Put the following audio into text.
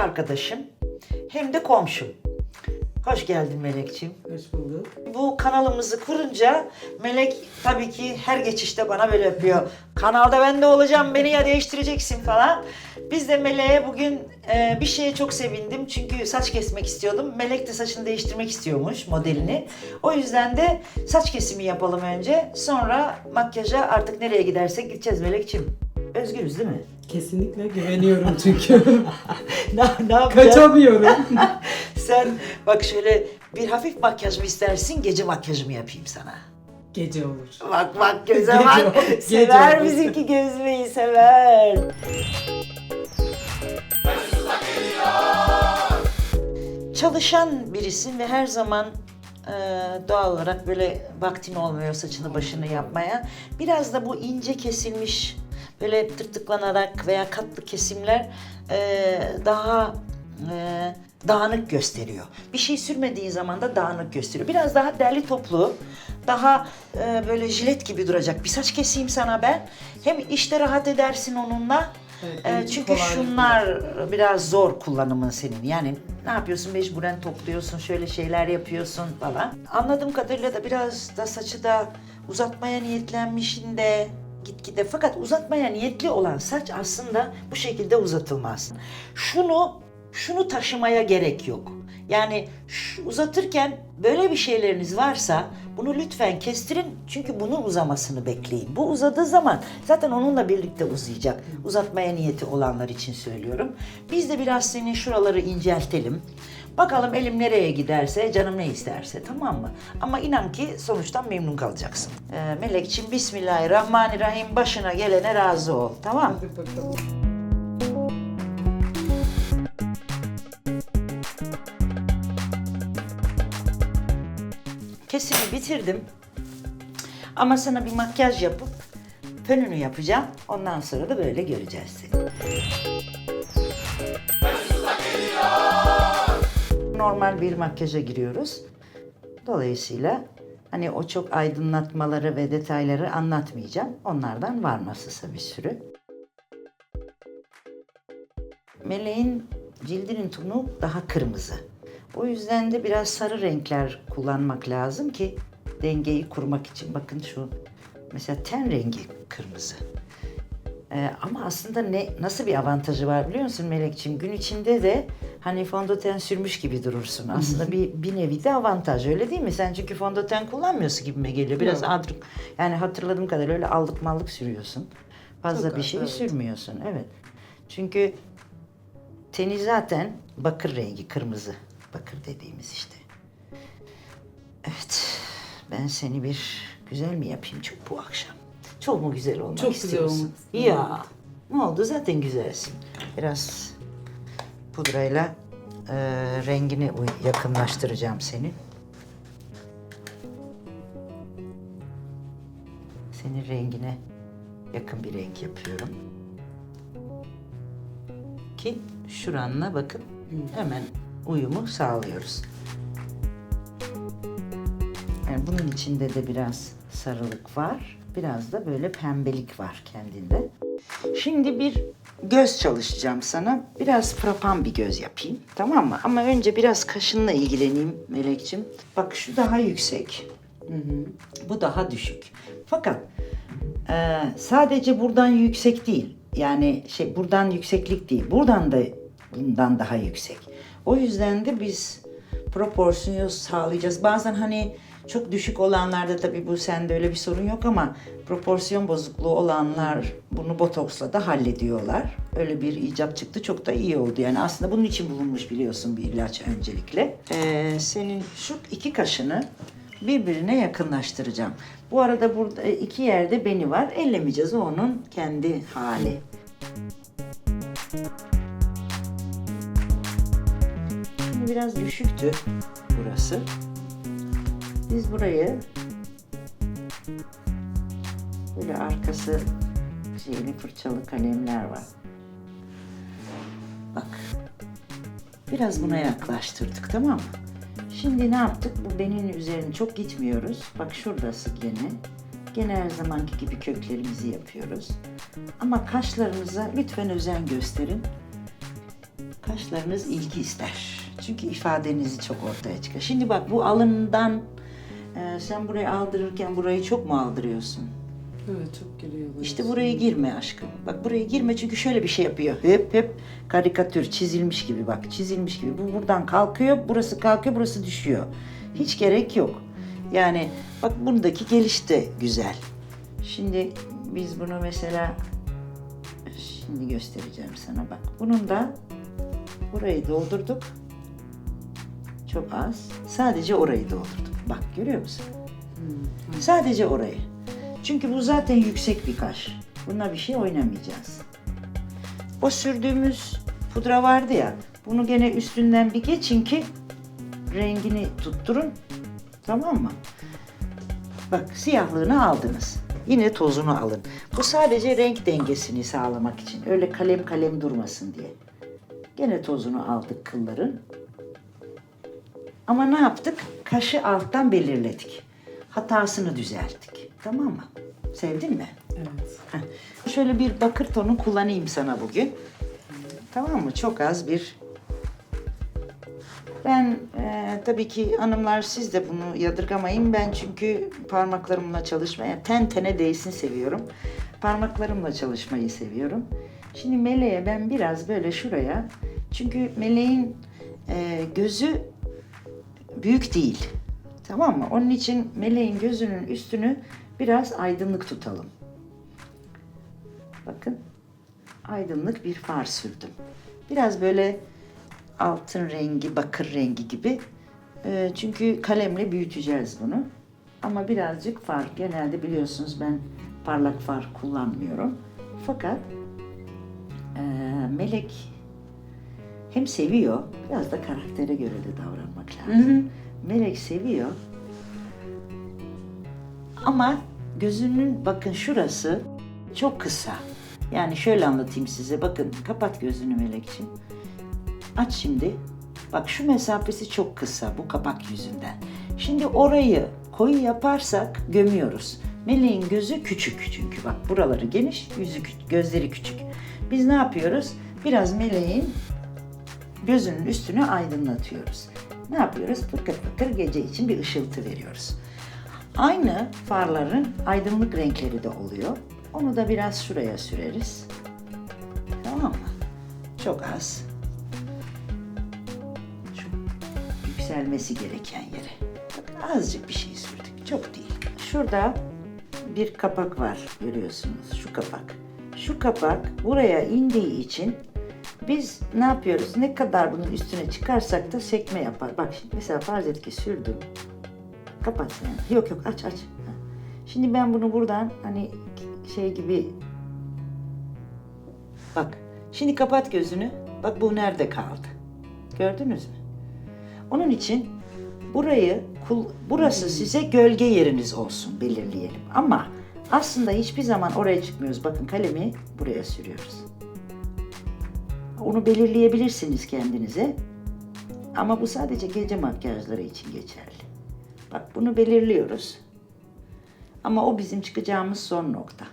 arkadaşım hem de komşum. Hoş geldin Melekciğim. Hoş bulduk. Bu kanalımızı kurunca Melek tabii ki her geçişte bana böyle yapıyor. Kanalda ben de olacağım, beni ya değiştireceksin falan. Biz de Melek'e bugün e, bir şeye çok sevindim. Çünkü saç kesmek istiyordum. Melek de saçını değiştirmek istiyormuş modelini. O yüzden de saç kesimi yapalım önce. Sonra makyaja artık nereye gidersek gideceğiz Melek'ciğim. Özgürüz değil mi? Kesinlikle güveniyorum çünkü. ne, ne? Kaçamıyorum. Sen bak şöyle bir hafif makyaj mı istersin, gece makyajı mı yapayım sana? Gece olur. Bak bak göze Gece bak. gece sever o. bizimki gözmeyi sever. Çalışan birisin ve her zaman e, doğal olarak böyle vaktin olmuyor saçını başını yapmaya. Biraz da bu ince kesilmiş böyle tırtıklanarak veya katlı kesimler e, daha e, dağınık gösteriyor. Bir şey sürmediğin zaman da dağınık gösteriyor. Biraz daha derli toplu, daha e, böyle jilet gibi duracak bir saç keseyim sana ben. Hem işte rahat edersin onunla. Evet, E, çünkü şunlar biraz zor kullanımın senin. Yani ne yapıyorsun mecburen topluyorsun, şöyle şeyler yapıyorsun falan. Anladığım kadarıyla da biraz da saçı da uzatmaya niyetlenmişin de gitgide. Fakat uzatmaya niyetli olan saç aslında bu şekilde uzatılmaz. Şunu şunu taşımaya gerek yok. Yani şu- uzatırken böyle bir şeyleriniz varsa bunu lütfen kestirin çünkü bunun uzamasını bekleyin. Bu uzadığı zaman zaten onunla birlikte uzayacak. Uzatmaya niyeti olanlar için söylüyorum. Biz de biraz senin şuraları inceltelim. Bakalım elim nereye giderse, canım ne isterse tamam mı? Ama inan ki sonuçtan memnun kalacaksın. Ee, Melekçim Bismillahirrahmanirrahim başına gelene razı ol tamam Hadi bakalım. Kesimi bitirdim. Ama sana bir makyaj yapıp fönünü yapacağım. Ondan sonra da böyle göreceğiz seni. Normal bir makyaja giriyoruz. Dolayısıyla hani o çok aydınlatmaları ve detayları anlatmayacağım. Onlardan var nasılsa bir sürü. Meleğin cildinin tonu daha kırmızı. O yüzden de biraz sarı renkler kullanmak lazım ki dengeyi kurmak için. Bakın şu mesela ten rengi kırmızı. Ee, ama aslında ne nasıl bir avantajı var biliyor musun Melekciğim? Gün içinde de hani fondöten sürmüş gibi durursun. Aslında bir bir nevi de avantaj öyle değil mi? Sen çünkü fondöten kullanmıyorsun gibime geliyor. Biraz Yok. adruk yani hatırladığım kadarıyla öyle allık mallık sürüyorsun. Fazla Çok bir az, şey evet. sürmüyorsun. Evet. Çünkü teni zaten bakır rengi kırmızı. Bakır dediğimiz işte. Evet. Ben seni bir güzel mi yapayım çok bu akşam? Çok mu güzel olmak Çok güzel istiyorsun? olmak istiyorum. Ya. Ne oldu? Zaten güzelsin. Biraz pudrayla e, rengini yakınlaştıracağım seni. Senin rengine yakın bir renk yapıyorum. Ki şuranla bakın hemen uyumu sağlıyoruz. Yani bunun içinde de biraz sarılık var. Biraz da böyle pembelik var kendinde. Şimdi bir göz çalışacağım sana. Biraz frapan bir göz yapayım. Tamam mı? Ama önce biraz kaşınla ilgileneyim Melek'ciğim. Bak şu daha yüksek. Bu daha düşük. Fakat e, sadece buradan yüksek değil. Yani şey buradan yükseklik değil. Buradan da bundan daha yüksek. O yüzden de biz proporsiyonu sağlayacağız. Bazen hani çok düşük olanlarda tabii bu sende öyle bir sorun yok ama proporsiyon bozukluğu olanlar bunu botoksla da hallediyorlar. Öyle bir icat çıktı çok da iyi oldu. Yani aslında bunun için bulunmuş biliyorsun bir ilaç öncelikle. Ee, senin şu iki kaşını birbirine yakınlaştıracağım. Bu arada burada iki yerde beni var. Ellemeyeceğiz onun kendi hali. Şimdi biraz düşüktü burası. Biz burayı böyle arkası şeyli fırçalı kalemler var. Bak. Biraz buna yaklaştırdık tamam mı? Şimdi ne yaptık? Bu benin üzerine çok gitmiyoruz. Bak şuradası gene. Gene her zamanki gibi köklerimizi yapıyoruz. Ama kaşlarınıza lütfen özen gösterin. Kaşlarınız ilgi ister. Çünkü ifadenizi çok ortaya çıkar. Şimdi bak bu alından e, sen burayı aldırırken burayı çok mu aldırıyorsun? Evet çok geliyor. böyle. İşte buraya girme aşkım. Bak buraya girme çünkü şöyle bir şey yapıyor. Hep hep karikatür çizilmiş gibi bak çizilmiş gibi. Bu buradan kalkıyor, burası kalkıyor, burası düşüyor. Hiç gerek yok. Yani bak bundaki geliş de güzel. Şimdi biz bunu mesela şimdi göstereceğim sana bak. Bunun da burayı doldurduk. Çok az. Sadece orayı doldurduk. Bak görüyor musun? Sadece orayı. Çünkü bu zaten yüksek bir kaş. Buna bir şey oynamayacağız. O sürdüğümüz pudra vardı ya. Bunu gene üstünden bir geçin ki rengini tutturun. Tamam mı? Bak siyahlığını aldınız. Yine tozunu alın. Bu sadece renk dengesini sağlamak için. Öyle kalem kalem durmasın diye. Gene tozunu aldık kılların. Ama ne yaptık? Kaşı alttan belirledik. Hatasını düzelttik. Tamam mı? Sevdin mi? Evet. Heh. Şöyle bir bakır tonu kullanayım sana bugün. Tamam mı? Çok az bir. Ben e, tabii ki hanımlar siz de bunu yadırgamayın. Ben çünkü parmaklarımla çalışmaya, ten tene değsin seviyorum. Parmaklarımla çalışmayı seviyorum. Şimdi meleğe ben biraz böyle şuraya, çünkü meleğin e, gözü büyük değil. Tamam mı? Onun için meleğin gözünün üstünü biraz aydınlık tutalım. Bakın aydınlık bir far sürdüm. Biraz böyle altın rengi, bakır rengi gibi. Ee, çünkü kalemle büyüteceğiz bunu. Ama birazcık far. Genelde biliyorsunuz ben parlak far kullanmıyorum. Fakat eee, Melek hem seviyor, biraz da karaktere göre de davranmak lazım. Melek seviyor. Ama gözünün bakın şurası çok kısa. Yani şöyle anlatayım size. Bakın kapat gözünü Melekciğim. Aç şimdi. Bak şu mesafesi çok kısa bu kapak yüzünden. Şimdi orayı koyu yaparsak gömüyoruz. Meleğin gözü küçük çünkü bak buraları geniş, yüzü gözleri küçük. Biz ne yapıyoruz? Biraz meleğin gözünün üstünü aydınlatıyoruz. Ne yapıyoruz? Fıkır fıkır gece için bir ışıltı veriyoruz. Aynı farların aydınlık renkleri de oluyor. Onu da biraz şuraya süreriz. Tamam mı? Çok az. Şu yükselmesi gereken yere. Azıcık bir şey sürdük. Çok değil. Şurada bir kapak var görüyorsunuz. Şu kapak. Şu kapak buraya indiği için biz ne yapıyoruz? Ne kadar bunun üstüne çıkarsak da sekme yapar. Bak şimdi mesela farz et ki sürdüm. Kapat sen. Yok yok aç aç. Şimdi ben bunu buradan hani şey gibi bak. Şimdi kapat gözünü. Bak bu nerede kaldı? Gördünüz mü? Onun için burayı burası size gölge yeriniz olsun belirleyelim. Ama aslında hiçbir zaman oraya çıkmıyoruz. Bakın kalemi buraya sürüyoruz. Onu belirleyebilirsiniz kendinize. Ama bu sadece gece makyajları için geçerli. Bak bunu belirliyoruz. Ama o bizim çıkacağımız son nokta.